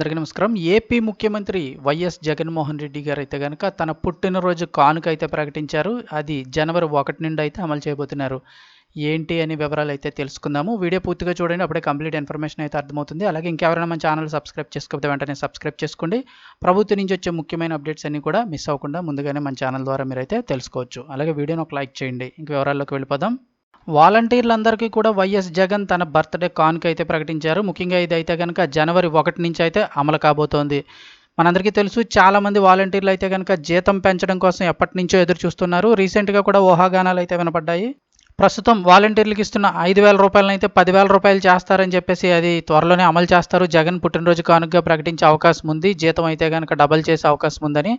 అందరికీ నమస్కారం. ఏపీ ముఖ్యమంత్రి వైఎస్ జగన్మోహన్ రెడ్డి గారు అయితే కనుక తన పుట్టినరోజు కానుక అయితే ప్రకటించారు. అది జనవరి ఒకటి నుండి అయితే అమలు చేయబోతున్నారు. ఏంటి అనే వివరాలు అయితే తెలుసుకుందాము. వీడియో పూర్తిగా చూడండి అప్పుడే కంప్లీట్ ఇన్ఫర్మేషన్ అయితే అర్థమవుతుంది. అలాగే ఇంకెవరైనా మన ఛానల్ సబ్స్క్రైబ్ చేసుకోకపోతే వెంటనే సబ్స్క్రైబ్ చేసుకోండి. ప్రభుత్వం నుంచి వచ్చే ముఖ్యమైన అప్డేట్స్ అన్నీ కూడా మిస్ అవ్వకుండా ముందుగానే మన ఛానల్ ద్వారా మీరైతే తెలుసుకోవచ్చు. అలాగే వీడియోని ఒక లైక్ చేయండి. ఇంక వివరాల్లోకి వెళ్ళిపోదాం. వాలంటీర్లందరికీ కూడా వైఎస్ జగన్ తన బర్త్డే కానుక అయితే ప్రకటించారు. ముఖ్యంగా ఇది అయితే కనుక జనవరి ఒకటి నుంచి అయితే అమలు కాబోతోంది. మనందరికీ తెలుసు చాలామంది వాలంటీర్లు అయితే కనుక జీతం పెంచడం కోసం ఎప్పటి నుంచో ఎదురు చూస్తున్నారు. రీసెంట్గా కూడా ఊహాగానాలు అయితే వినపడ్డాయి. ప్రస్తుతం వాలంటీర్లకు ఇస్తున్న ఐదు వేల రూపాయలను అయితే పదివేల రూపాయలు చేస్తారని చెప్పేసి అది త్వరలోనే అమలు చేస్తారు. జగన్ పుట్టినరోజు కానుకగా ప్రకటించే అవకాశం ఉంది. జీతం అయితే కనుక డబల్ చేసే అవకాశం ఉందని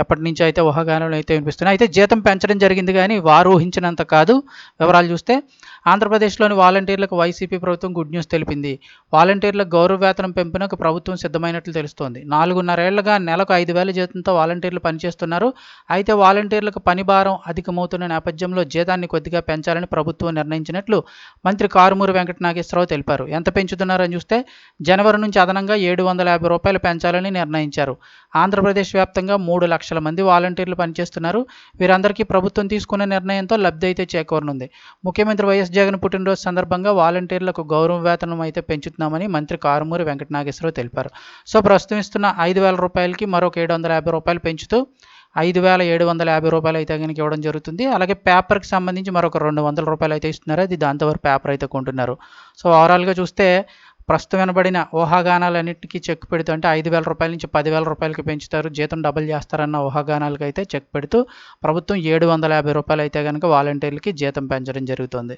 ఎప్పటి నుంచో అయితే ఊహాగానాలు అయితే వినిపిస్తున్నాయి. అయితే జీతం పెంచడం జరిగింది కానీ వారు ఊహించినంత కాదు. వివరాలు చూస్తే ఆంధ్రప్రదేశ్లోని వాలంటీర్లకు వైసీపీ ప్రభుత్వం గుడ్ న్యూస్ తెలిపింది. వాలంటీర్ల గౌరవ వేతనం పెంపునకు ప్రభుత్వం సిద్ధమైనట్లు తెలుస్తోంది. నాలుగున్నరేళ్ళుగా నెలకు ఐదు వేల జీతంతో వాలంటీర్లు పనిచేస్తున్నారు. అయితే వాలంటీర్లకు పని భారం అధికమవుతున్న నేపథ్యంలో జీతాన్ని కొద్దిగా పెంచాలని ప్రభుత్వం నిర్ణయించినట్లు మంత్రి కారుమూరి వెంకట నాగేశ్వరరావు తెలిపారు. ఎంత పెంచుతున్నారని చూస్తే జనవరి నుంచి అదనంగా ఏడు వందల యాభై రూపాయలు పెంచాలని నిర్ణయించారు. ఆంధ్రప్రదేశ్ వ్యాప్తంగా మూడు లక్షల లక్షల మంది వాలంటీర్లు పనిచేస్తున్నారు. వీరందరికీ ప్రభుత్వం తీసుకున్న నిర్ణయంతో లబ్ధి అయితే చేకూరనుంది. ముఖ్యమంత్రి వైఎస్ జగన్ పుట్టినరోజు సందర్భంగా వాలంటీర్లకు గౌరవ వేతనం అయితే పెంచుతున్నామని మంత్రి కారుమూరి వెంకటనాగేశ్వరరావు తెలిపారు. సో ప్రస్తుతం ఇస్తున్న ఐదు వేల రూపాయలకి మరొక ఏడు వందల యాభై రూపాయలు పెంచుతూ ఐదు వేల ఏడు వందల యాభై రూపాయలు అయితే కనుక ఇవ్వడం జరుగుతుంది. అలాగే పేపర్కి సంబంధించి మరొక రెండు వందల రూపాయలు అయితే ఇస్తున్నారు. అది దాంతో పేపర్ అయితే కొంటున్నారు. సో ఓవరాల్గా చూస్తే ప్రస్తుతం వినబడిన ఊహాగానాలన్నిటికీ చెక్ పెడుతూ అంటే ఐదు వేల రూపాయల నుంచి పదివేల రూపాయలకి పెంచుతారు. జీతం డబుల్ చేస్తారన్న ఊహాగానాలకైతే అయితే చెక్ పెడుతూ ప్రభుత్వం ఏడు వందల యాభై రూపాయలు అయితే కనుక వాలంటీర్లకి జీతం పెంచడం జరుగుతుంది.